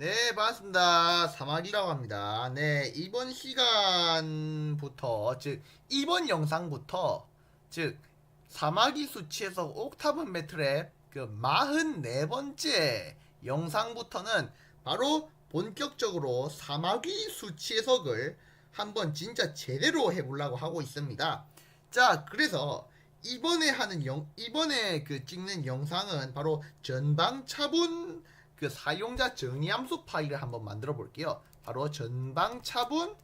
네, 반갑습니다. 사막이라고 합니다. 네, 이번 시간부터, 즉, 이번 영상부터, 즉, 사마귀 수치에서 옥타브 매트랩 그 44번째 영상부터는 바로 본격적으로 사마귀 수치 해석을 한번 진짜 제대로 해보려고 하고 있습니다. 자, 그래서 이번에 하는 영, 이번에 그 찍는 영상은 바로 전방 차분 그 사용자 정의 함수 파일을 한번 만들어 볼게요. 바로 전방 차분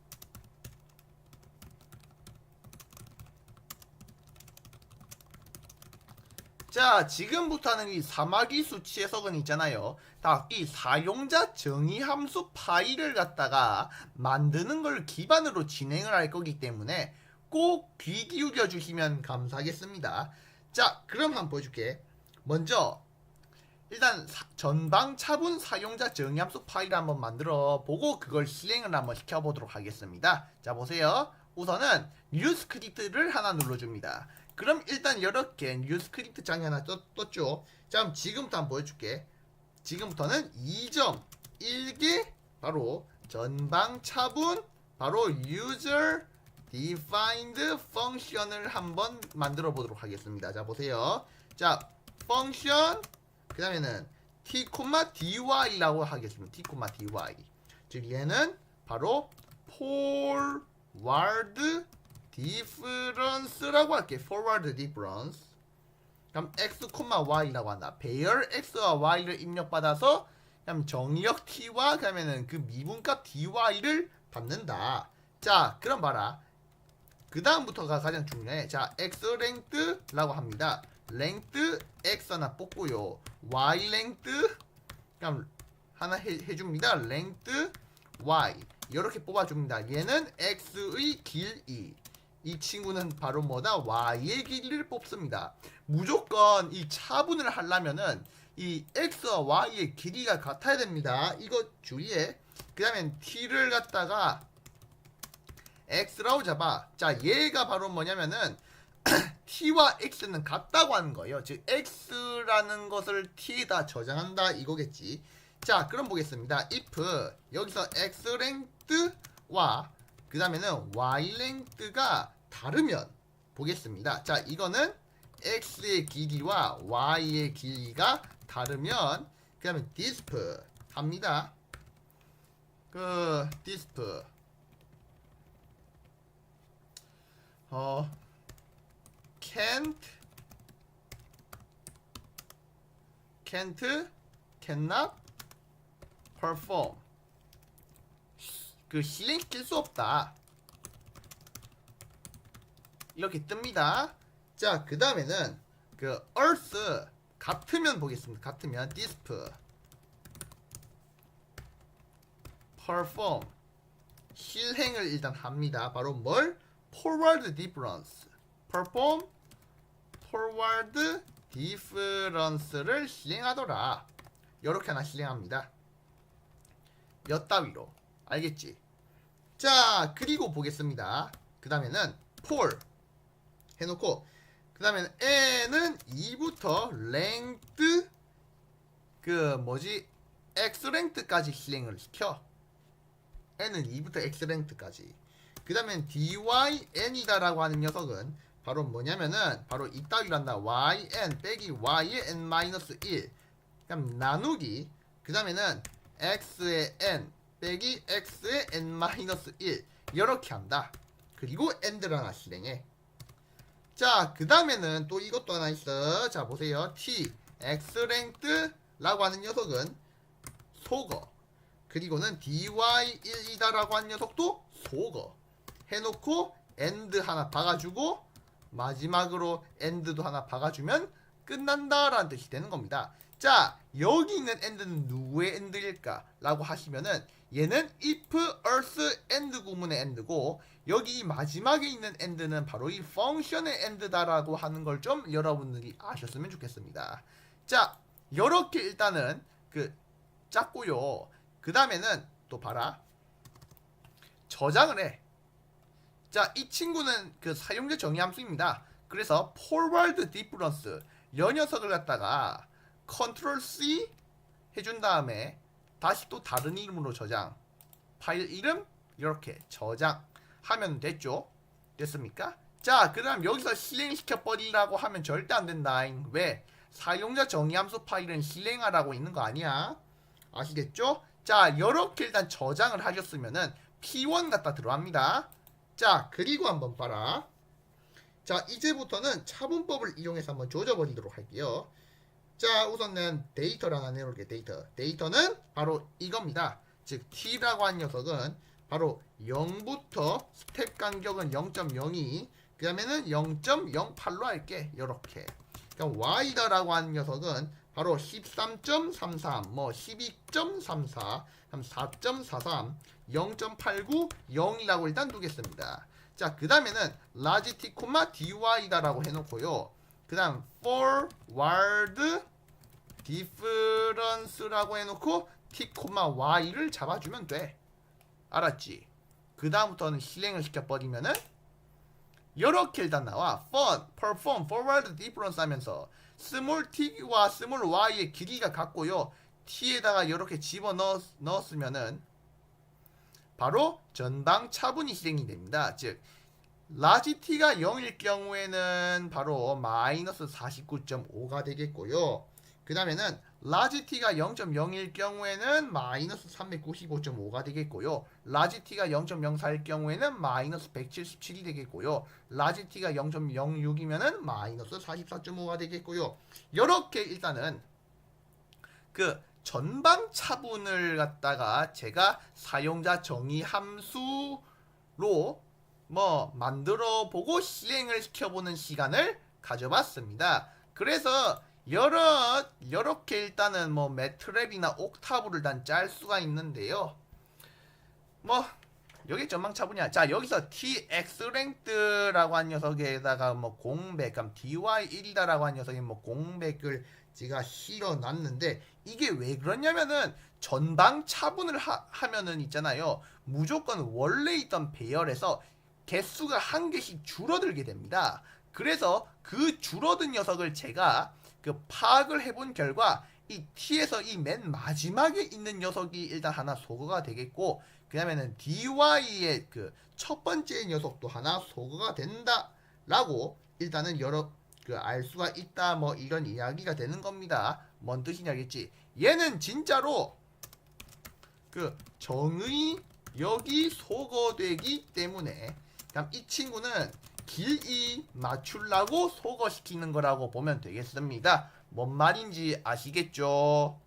자, 지금부터는 이 사마귀 수치 해석은 있잖아요. 다 이 사용자 정의 함수 파일을 갖다가 만드는 걸 기반으로 진행을 할 거기 때문에 꼭 귀 기울여 주시면 감사하겠습니다. 자, 그럼 한번 보여줄게. 먼저 일단 사- 전방 차분 사용자 정의 함수 파일을 한번 만들어 보고 그걸 실행을 한번 시켜보도록 하겠습니다. 자, 보세요. 우선은 뉴 스크립트를 하나 눌러줍니다. 그럼 일단 이렇게 뉴 스크립트 장이 하나 떴, 떴죠. 자, 그럼 지금부터 한번 보여줄게. 지금부터는 2점 1개 바로 전방 차분 바로 user defined function을 한번 만들어 보도록 하겠습니다. 자, 보세요. 자, function 그 다음에는 t, dy라고 하겠습니다. t, dy. 즉 얘는 바로 forward difference라고 할게요. forward difference. 그럼 x, y라고 한다. 배열 x와 y를 입력받아서 그럼 정의역 t와 그다음에는 그 미분값 dy를 받는다. 자, 그럼 봐라. 그 다음부터가 가장 중요해. 자, x length라고 합니다. Length x 하나 뽑고요. y length 그럼 하나 해, 해줍니다. length y 이렇게 뽑아줍니다. 얘는 x의 길이 이 친구는 바로 뭐다 y의 길이를 뽑습니다. 무조건 이 차분을 하려면은 이 x와 y의 길이가 같아야 됩니다. 이거 주의해. 그 다음엔 t를 갖다가 x라고 잡아. 자, 얘가 바로 뭐냐면은 t와 x는 같다고 하는 거예요. 즉 x라는 것을 t에다 저장한다 이거겠지. 자, 그럼 보겠습니다. if 여기서 x length와 그 다음에는 y length가 다르면 보겠습니다. 자, 이거는 x의 길이와 y의 길이가 다르면 그 다음에 disp 합니다. 그 disp 어 can't can't cannot perform 그 실행시킬 수 없다 이렇게 뜹니다 자 그 다음에는 그 earth 같으면 보겠습니다 같으면 disp perform 실행을 일단 합니다 바로 뭘 forward difference perform forward difference를 실행하더라. 이렇게 하나 실행합니다. 몇 따위로 알겠지? 자 그리고 보겠습니다. 그 다음에는 for 해놓고 그 다음에는 n은 2부터 length 그 뭐지 x length까지 실행을 시켜. n은 2부터 x length까지. 그 다음엔 dyn이다라고 하는 녀석은 바로 뭐냐면은 바로 이따위란다 yn 빼기 y의 n 마이너스 1 그럼 나누기. 그 다음에는 x의 n 빼기 x의 n 마이너스 1 이렇게 한다. 그리고 end를 하나 실행해. 자그 다음에는 또 이것도 하나 있어. 자 보세요. t x length라고 하는 녀석은 속어. 그리고는 dy1이다라고 하는 녀석도 속어. 해놓고 end 하나 박아주고 마지막으로 end도 하나 박아주면 끝난다라는 뜻이 되는 겁니다. 자 여기 있는 end는 누구의 end일까? 라고 하시면은 얘는 if, else, end 구문의 end고 여기 이 마지막에 있는 end는 바로 이 function의 end다라고 하는 걸 좀 여러분들이 아셨으면 좋겠습니다. 자 이렇게 일단은 그 짰고요. 그 다음에는 또 봐라 저장을 해. 자, 이 친구는 그 사용자 정의 함수입니다. 그래서 forward difference 여 녀석을 갖다가 컨트롤 C 해준 다음에 다시 또 다른 이름으로 저장. 파일 이름 이렇게 저장하면 됐죠. 됐습니까? 자, 그다음 여기서 실행시켜 버리라고 하면 절대 안 된다. 왜? 사용자 정의 함수 파일은 실행하라고 있는 거 아니야? 아시겠죠? 자, 이렇게 일단 저장을 하셨으면은 P1 갖다 들어갑니다. 자, 그리고 한번 봐라. 자, 이제부터는 차분법을 이용해서 한번 조져버리도록 할게요. 자, 우선은 데이터를 하나 내놓을게 데이터. 데이터는 바로 이겁니다. 즉, t라고 한 녀석은 바로 0부터 스텝 간격은 0.02, 그 다음에는 0.08로 할게. 요렇게. 그럼 y다라고 하는 녀석은 바로 13.33, 뭐 12.34, 4.43, 0.89, 0이라고 일단 두겠습니다. 자, 그 다음에는 라지 t, dy다라고 해놓고요. 그 다음 forward difference라고 해놓고 t, y를 잡아주면 돼. 알았지? 그 다음부터는 실행을 시켜버리면은 이렇게 일단 나와 fun, perform, forward difference 하면서 small t와 small y의 길이가 같고요. t에다가 이렇게 집어 넣었, 넣었으면은 바로 전방 차분이 실행이 됩니다. 즉 라지 t가 0일 경우에는 바로 마이너스 49.5가 되겠고요. 그 다음에는 라지 t가 0.0일 경우에는 마이너스 395.5가 되겠고요. 라지 t가 0.04일 경우에는 마이너스 177이 되겠고요. 라지 t가 0.06이면은 마이너스 44.5가 되겠고요. 이렇게 일단은 그 전방 차분을 갖다가 제가 사용자 정의 함수로 뭐 만들어 보고 실행을 시켜보는 시간을 가져봤습니다. 그래서 여러 이렇게 일단은 뭐 매트랩이나 옥타브를 일단 짤 수가 있는데요. 뭐 여기 전망 차분이야. 자 여기서 tx 랭크라고 한 녀석에다가 뭐 공백, 그럼 dy 1이다라고 한 녀석이 뭐 공백을 제가 실어놨는데 이게 왜 그러냐면은 전방 차분을 하, 하면은 있잖아요. 무조건 원래 있던 배열에서 개수가 한 개씩 줄어들게 됩니다. 그래서 그 줄어든 녀석을 제가 그 파악을 해본 결과 이 T에서 이 맨 마지막에 있는 녀석이 일단 하나 소거가 되겠고 그 다음에는 DY의 그 첫 번째 녀석도 하나 소거가 된다라고 일단은 여러 그 알 수가 있다 뭐 이런 이야기가 되는 겁니다. 뭔 뜻이냐겠지? 얘는 진짜로 그 정의 여기 소거되기 때문에 그럼 이 친구는 길이 맞추려고 소거시키는 거라고 보면 되겠습니다. 뭔 말인지 아시겠죠?